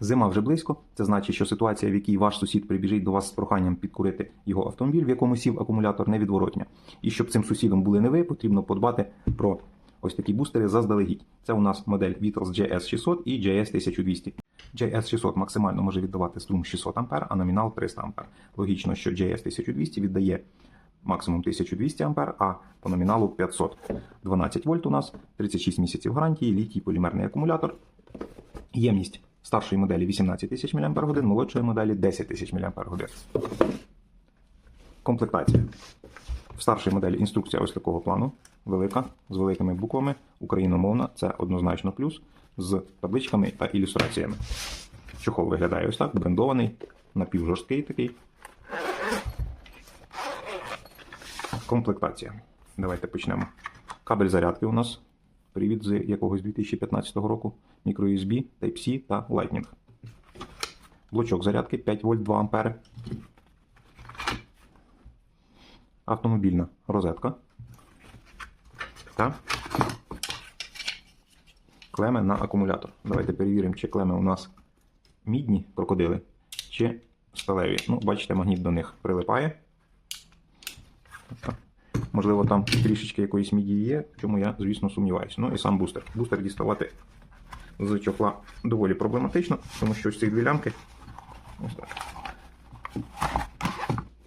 Зима вже близько. Це значить, що ситуація, в якій ваш сусід прибіжить до вас з проханням підкурити його автомобіль, в якому сів акумулятор, невідворотня. І щоб цим сусідом були не ви, потрібно подбати про ось такі бустери заздалегідь. Це у нас модель Vitals JS600 і JS1200. JS600 максимально може віддавати струм 600 А, а номінал 300 А. Логічно, що JS1200 віддає максимум 1200 А, а по номіналу 500. 12 вольт у нас, 36 місяців гарантії, літій полімерний акумулятор. Ємність старшої моделі 18 тисяч мАч, молодшої моделі 10 тисяч мАч. Комплектація. В старшій моделі інструкція ось такого плану. Велика, з великими буквами, україномовна, це однозначно плюс, з табличками та ілюстраціями. Чохол виглядає ось так, брендований, напівжорсткий такий. Комплектація. Давайте почнемо. Кабель зарядки у нас. Привід з якогось 2015 року. MicroUSB, Type-C та Lightning. Блочок зарядки 5 вольт 2 ампери. Автомобільна розетка. Та клеми на акумулятор. Давайте перевіримо, чи клеми у нас мідні крокодили, чи сталеві. Ну, бачите, магніт до них прилипає. Можливо, там трішечки якоїсь міді є, чому я, звісно, сумніваюся. Ну і сам бустер. Бустер діставати з чохла доволі проблематично, тому що ось ці дві лямки. Ось так.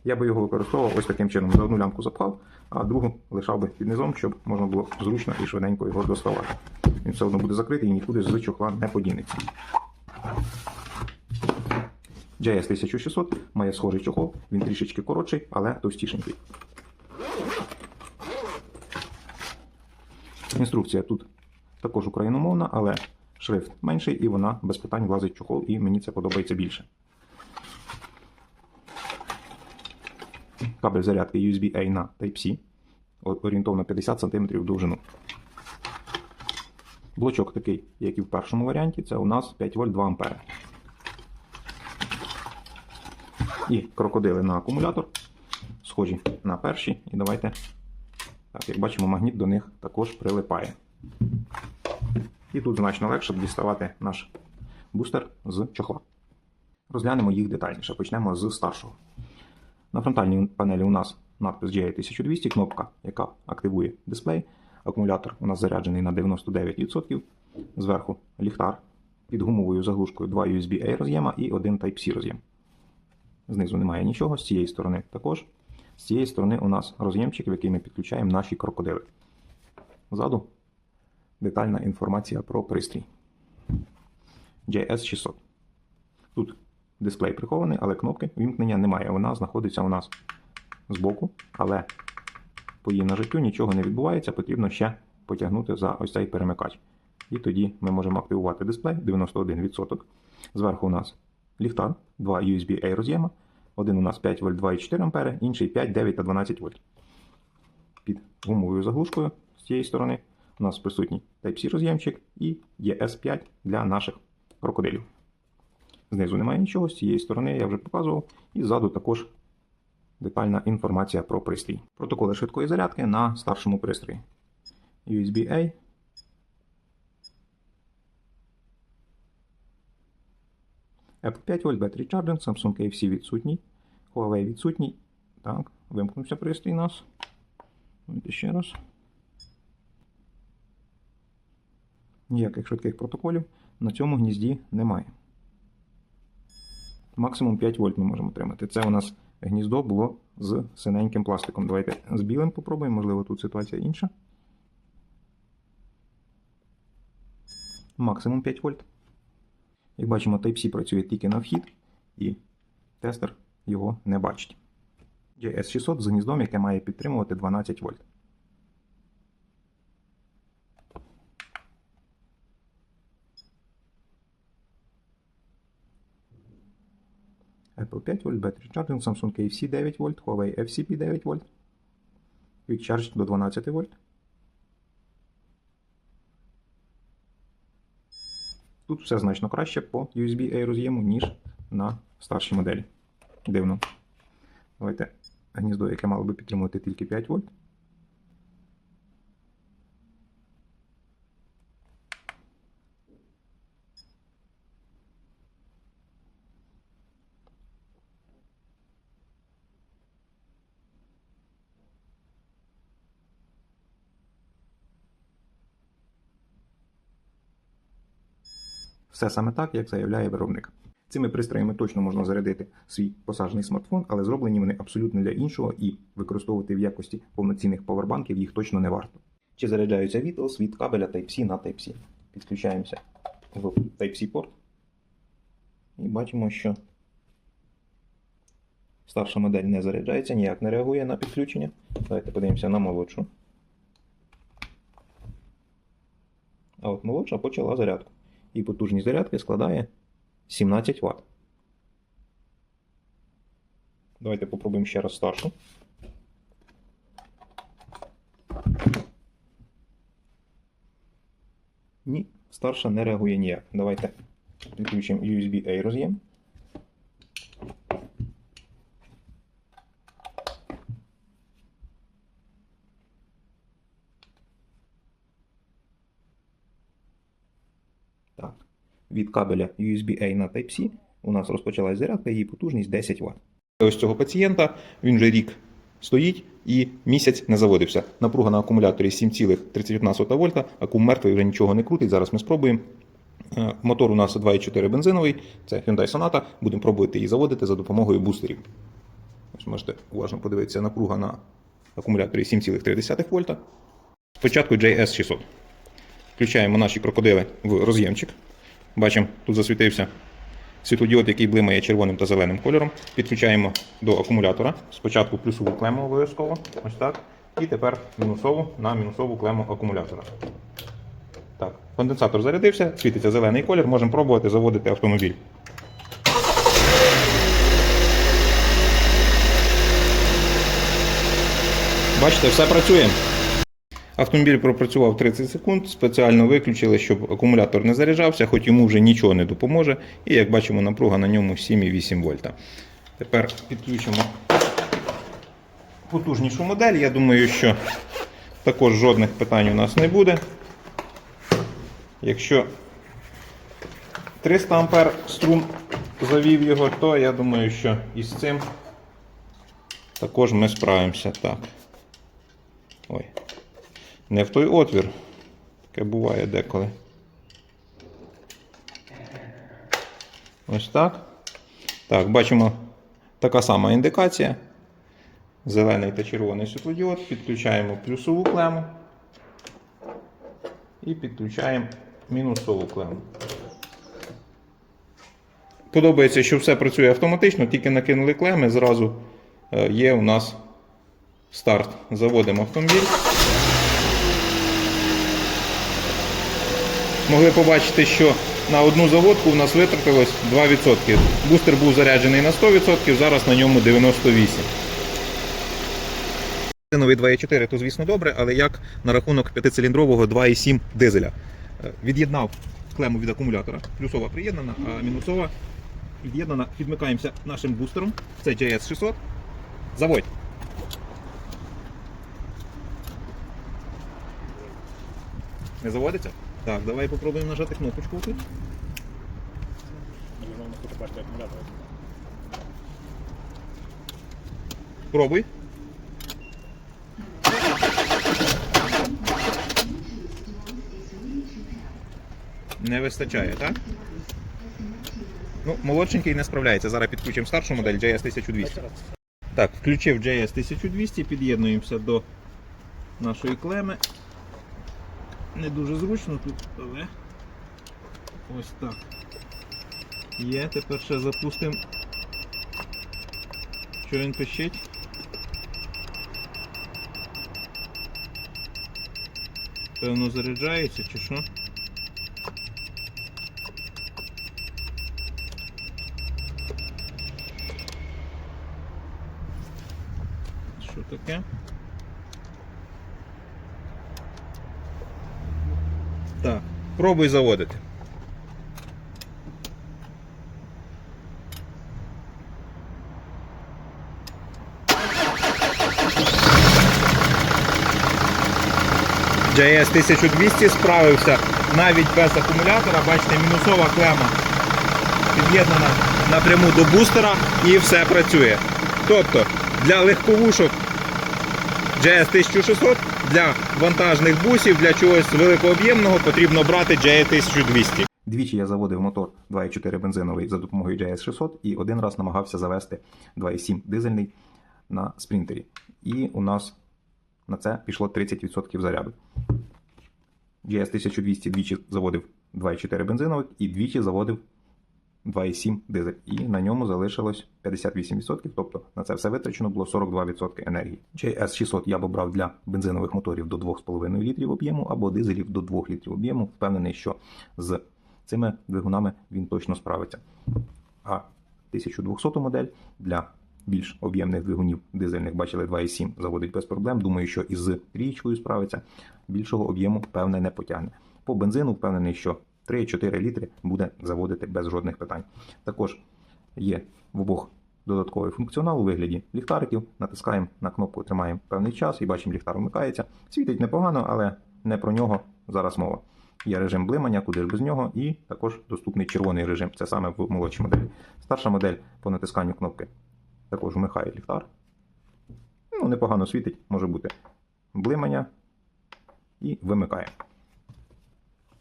Я би його використовував ось таким чином. За одну лямку запхав, а другу лишав би під низом, щоб можна було зручно і швиденько його доставати. Він все одно буде закритий і нікуди з чохла не подінеться. JS 1600 має схожий чохол, він трішечки коротший, але товстішенький. Інструкція тут також україномовна, але шрифт менший і вона без питань влазить в чохол, і мені це подобається більше. Кабель зарядки USB-A на Type-C орієнтовно 50 см в довжину. Блочок такий, як і в першому варіанті, це у нас 5 вольт 2 А. І крокодили на акумулятор, схожі на перші. І давайте, так, як бачимо, магніт до них також прилипає. І тут значно легше діставати наш бустер з чохла. Розглянемо їх детальніше. Почнемо з старшого. На фронтальній панелі у нас надпис GA1200, кнопка, яка активує дисплей. Акумулятор у нас заряджений на 99%. Зверху ліхтар під гумовою заглушкою 2 USB-A роз'єма і один Type-C роз'єм. Знизу немає нічого, з цієї сторони також. З цієї сторони у нас роз'ємчик, в який ми підключаємо наші крокодили. Ззаду детальна інформація про пристрій. JS600. Тут дисплей прихований, але кнопки вімкнення немає. Вона знаходиться у нас збоку, але по її нажиттю нічого не відбувається, потрібно ще потягнути за ось цей перемикач. І тоді ми можемо активувати дисплей 91%. Зверху у нас ліхтар, 2 USB-A роз'єма. Один у нас 5 вольт 2,4 А, інший 5, 9 та 12 вольт. Під гумовою заглушкою з цієї сторони у нас присутній Type-C роз'ємчик і ES5 для наших крокодилів. Знизу немає нічого, з цієї сторони я вже показував, і ззаду також детальна інформація про пристрій. Протоколи швидкої зарядки на старшому пристрої. USB-A. Apple 5 вольт Battery Charging, Samsung KFC відсутній, Huawei відсутній. Так, вимкнувся пристрій нас. Давайте ще раз. Ніяких швидких протоколів на цьому гнізді немає. Максимум 5 вольт ми можемо отримати. Це у нас гніздо було з синеньким пластиком. Давайте з білим попробуємо, можливо, тут ситуація інша. Максимум 5 вольт. Як бачимо, Type-C працює тільки на вхід, і тестер його не бачить. JS600 з гніздом, яке має підтримувати 12 вольт. Apple 5 вольт, Battery Charging, Samsung KFC 9 вольт, Huawei FCP 9 вольт. Quick Charge до 12 вольт. Тут все значно краще по USB-A роз'єму, ніж на старшій моделі. Дивно. Давайте гніздо, яке мало би підтримувати тільки 5 вольт. Все саме так, як заявляє виробник. Цими пристроями точно можна зарядити свій посаджений смартфон, але зроблені вони абсолютно для іншого і використовувати в якості повноцінних павербанків їх точно не варто. Чи заряджаються Beatles від кабеля Type-C на Type-C. Підключаємося в Type-C порт і бачимо, що старша модель не заряджається, ніяк не реагує на підключення. Давайте подивимося на молодшу. А от молодша почала зарядку. І потужність зарядки складає 17 Вт. Давайте попробуємо ще раз старшу. Ні, старша не реагує ніяк. Давайте підключимо USB-A роз'єм. Так. Від кабеля USB-A на Type-C у нас розпочалась зарядка, її потужність 10 Вт. Ось цього пацієнта він вже рік стоїть і місяць не заводився. Напруга на акумуляторі 7,31 вольта, акум мертвий вже нічого не крутить. Зараз ми спробуємо. Е, Мотор у нас 2,4 бензиновий, це Hyundai Sonata. Будемо пробувати її заводити за допомогою бустерів. Ось можете уважно подивитися напруга на акумуляторі 7,3 вольта. Спочатку JS600. Включаємо наші крокодили в роз'ємчик. Бачимо, тут засвітився світлодіод, який блимає червоним та зеленим кольором. Підключаємо до акумулятора. Спочатку плюсову клему обов'язково. Ось так. І тепер мінусову на мінусову клему акумулятора. Так, конденсатор зарядився, світиться зелений колір, можемо пробувати заводити автомобіль. Бачите, все працює. Автомобіль пропрацював 30 секунд, спеціально виключили, щоб акумулятор не заряджався, хоч йому вже нічого не допоможе. І як бачимо, напруга на ньому 7,8 вольта. Тепер підключимо потужнішу модель. Я думаю, що також жодних питань у нас не буде. Якщо 300 ампер струм завів його, то я думаю, що із цим також ми справимося. Так. Ой. Не в той отвір. Таке буває деколи. Ось так. Так, бачимо така сама індикація. Зелений та червоний світлодіод. Підключаємо плюсову клему. І підключаємо мінусову клему. Подобається, що все працює автоматично, тільки накинули клеми, зразу е, є у нас старт. Заводимо автомобіль. Могли побачити, що на одну заводку у нас витратилось 2%. Бустер був заряджений на 100%, зараз на ньому 98%. Бензиновий 2.4 то звісно добре, але як на рахунок п'ятициліндрового 2.7 дизеля. Е, Від'єднав клему від акумулятора, плюсова приєднана, а мінусова від'єднана. Підмикаємося нашим бустером. Це JS600. Заводь. Не заводиться? Так, давай попробуємо нажати кнопочку тут. Пробуй. Не вистачає, так? Ну, молодшенький не справляється. Зараз підключимо старшу модель JS 1200. Так, включив JS 1200, під'єднуємося до нашої клеми. Не дуже зручно тут, але ось так. Є, тепер ще запустимо. Що він пищить? Певно заряджається чи що таке? Так, пробуй заводити. JS 1200 справився навіть без акумулятора. Бачите, мінусова клема під'єднана напряму до бустера і все працює. Тобто для легковушок JS 1600 для вантажних бусів, для чогось великооб'ємного потрібно брати JS 1200. Двічі я заводив мотор 2.4 бензиновий за допомогою JS600 і один раз намагався завести 2.7 дизельний на спринтері. І у нас на це пішло 30% заряду. GS 1200 двічі заводив 2.4 бензиновик і двічі заводив 2,7 дизель. І на ньому залишилось 58%, тобто на це все витрачено було 42% енергії. JS600 я б обрав для бензинових моторів до 2,5 літрів об'єму або дизелів до 2 літрів об'єму. Впевнений, що з цими двигунами він точно справиться. А 1200 модель для більш об'ємних двигунів дизельних, бачили 2,7 заводить без проблем. Думаю, що і з річкою справиться. Більшого об'єму, певне, не потягне. По бензину впевнений, що 3-4 літри буде заводити без жодних питань. Також є в обох додатковий функціонал у вигляді ліхтариків. Натискаємо на кнопку, тримаємо певний час і бачимо, ліхтар вмикається. Світить непогано, але не про нього зараз мова. Є режим блимання, куди ж без нього, і також доступний червоний режим. Це саме в молодшій моделі. Старша модель по натисканню кнопки також вмикає ліхтар. Ну, непогано світить, може бути блимання і вимикає.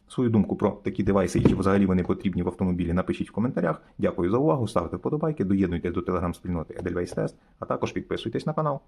Свою думку про такі девайси і чи взагалі вони потрібні в автомобілі, напишіть в коментарях. Дякую за увагу, ставте вподобайки, доєднуйтесь до телеграм-спільноти Edelweiss Test, а також підписуйтесь на канал.